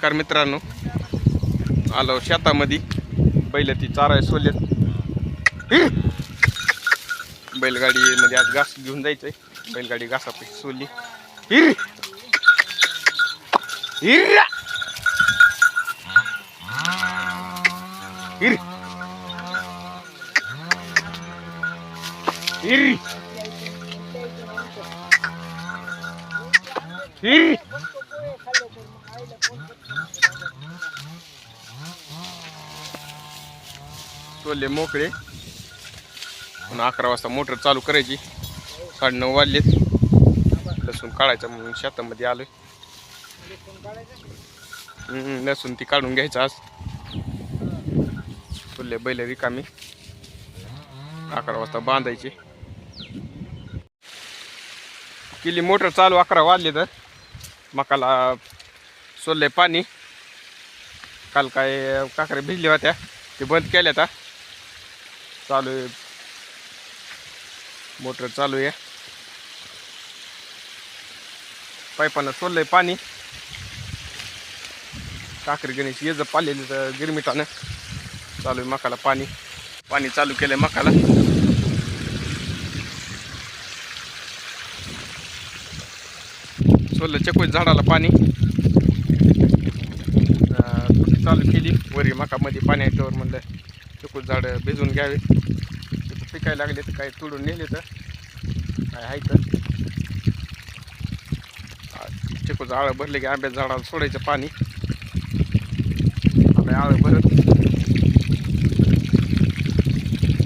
Car मित्रांनो. आलो शेतामध्ये. बैल ती चाराय सोल्यात बैलगाडीमध्ये आज घास घेऊन जायचंय. बैलगाडी घासापैकी सोली हिर हिर हिर हिर हिर! टोले मोकळे. पुन्हा अकरा वाजता मोटर चालू करायची. साडेनऊ वाजलेत. लसूण काढायचं म्हणून शेतामध्ये आलोय. लसूण ती काढून घ्यायचं आज. टोले बैल रिकामी. अकरा वाजता बांधायचे. केली मोटर चालू अकरा वाजले तर. मकाला सोलले पाणी. काल काय काकऱ्या भिजल्या होत्या. ते बंद केल्या आता चालू आहे. मोटर चालू आहे. पाईपानं सोडलंय पाणी. काकरी गणेश येज जर पालेली तर गिरमिटानं चालू आहे मकाला पाणी. पाणी चालू केलंय मकाला. सोडलं चकोच झाडाला पाणी अं, तुटी चालू केली वरी मकामध्ये पाणी आहे म्हणलं चकोच झाड भिजून घ्यावे. तिथं पिकायला लागले तर काय तोडून नेले तर काय आहे तर चिकूचं आळं भरले की आंब्या झाडाला सोडायचं पाणी. आंबे आळं भरत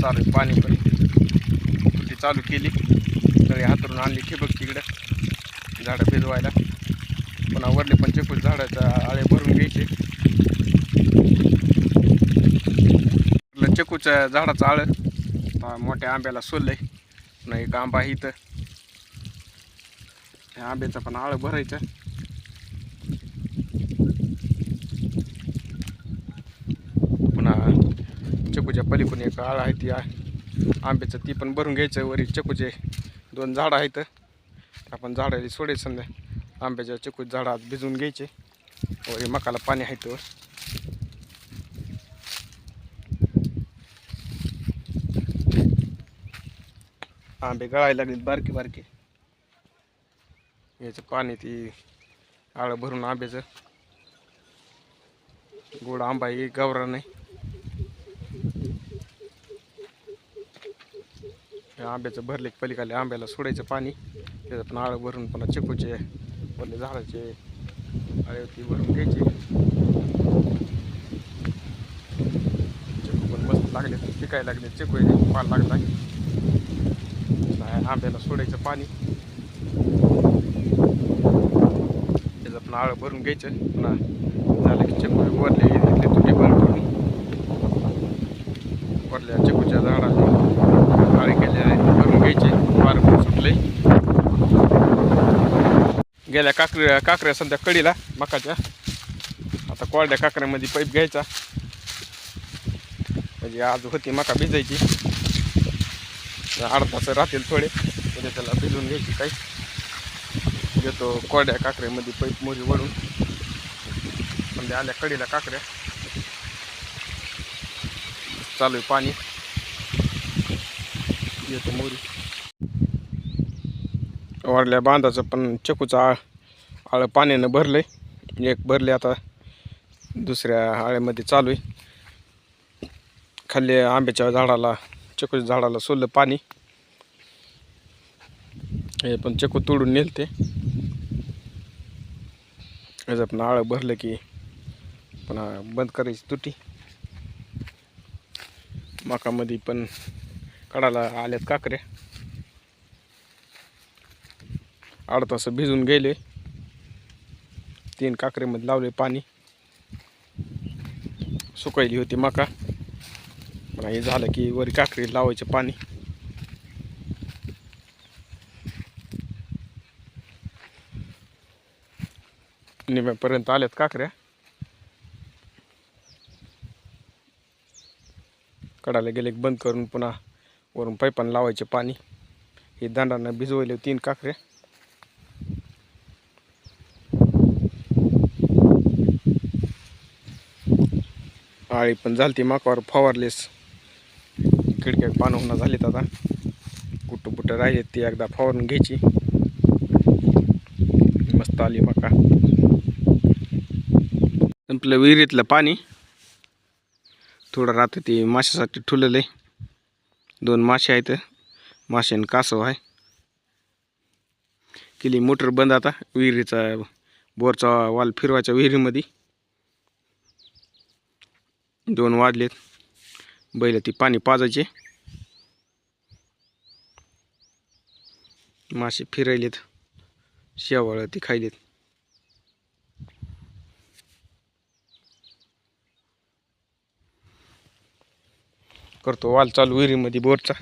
चालू पाणी पण ती चालू केली. तळी हातरून आणली ठिबक तिकडं झाडं भिजवायला. पुन्हा वरले पण चिकूच झाडाचा आळे भरून घ्यायचे. आपलं झाडाचं आळं. मोठ्या आंब्याला सोललंय. पुन्हा एक आंबा इथं. त्या आंब्याचं पण आळं भरायचं. पुन्हा चकूच्या पलीकडून एक आळ आहे ती आ- आंब्याचं ती पण भरून घ्यायचं. वरी चकूचे दोन झाडं आहेत. आपण झाडाला सोडायचं आंब्याच्या चकूच झाडात भिजवून घ्यायचे. वरी मकाला पाणी आहे तर आंबे गळायला लागलेत बारके बारके. याचं पाणी ती आळं भरून आंब्याचं. गोड आंबा आहे गावरा नाही या आंब्याचं भरले पलीकडे आंब्याला सोडायचं पाणी. त्याचं पण आळं भरून पण चिकूचे वरले झाडाचे आळे ती भरून घ्यायचे. चिकू पण मस्त लागले पिकायला लागले चिकू पाल लागला आंब्याला सोडायचं पाणी. त्याचं पण आळं भरून घ्यायचं. पुन्हा झालं की चकू वरले इथले तुटे बंद करून. वरल्या चकूच्या झाडाला आळे केले भरून घ्यायचे. वारं पण सुटले गेल्या काकऱ्या काकऱ्या सध्या कडीला मकाच्या. आता कोरड्या काकऱ्यामध्ये पाईप घ्यायचा. म्हणजे आज होती मका भिजायची. अर्धा तास राहतील थोडे. म्हणजे त्याला भिजून घ्यायची काही. घेतो कोरड्या काकऱ्यामध्ये पाईप मोरी वळून म्हणजे आल्या कडीला काकऱ्या. चालू आहे पाणी. येतो मोरी. वाढल्या बांधाचं पण चकूचं आळ आळं पाण्यानं भरलंय. एक भरले आता दुसऱ्या आळ्यामध्ये चालू आहे. खाली आंब्याच्या झाडाला चकू झाडाला सोललं पाणी. हे पण चकू तोडून नेलते. याचं पण आळं भरलं की पण बंद करायची तुटी. मकामध्ये पण काढायला आल्यात काकऱ्या. आठ तास भिजून गेले. तीन काकऱ्यामध्ये लावले पाणी. सुकायली होती मका. पण हे झालं की वरी काकडी लावायचे पाणी. निम्यापर्यंत आल्यात काकऱ्या कडाला गेले बंद करून पुन्हा वरून पैपान लावायचे पाणी. हे दांडांना भिजवले तीन काकऱ्या आळी पण झाली ती फवारलेस. खिडक्या पानं होणं झालीत आता. कुठं कुठं राहिलेत ती एकदा फवारून घ्यायची. मस्त आली मका संपलं विहिरीतलं पाणी. थोडं राहतं ते माशासाठी ठुलेलं आहे. दोन मासे आहेत. मासे आणि कासव आहे. केली मोटर बंद आता विहिरीचा बोरचा वाल फिरवायच्या विहिरीमध्ये. दोन वाजलेत. बैल ती पाणी पाजायचे. मासे फिरायलेत शेवाळ ती खायलेत. करतो वाल चालू विहिरीमध्ये बोरचा.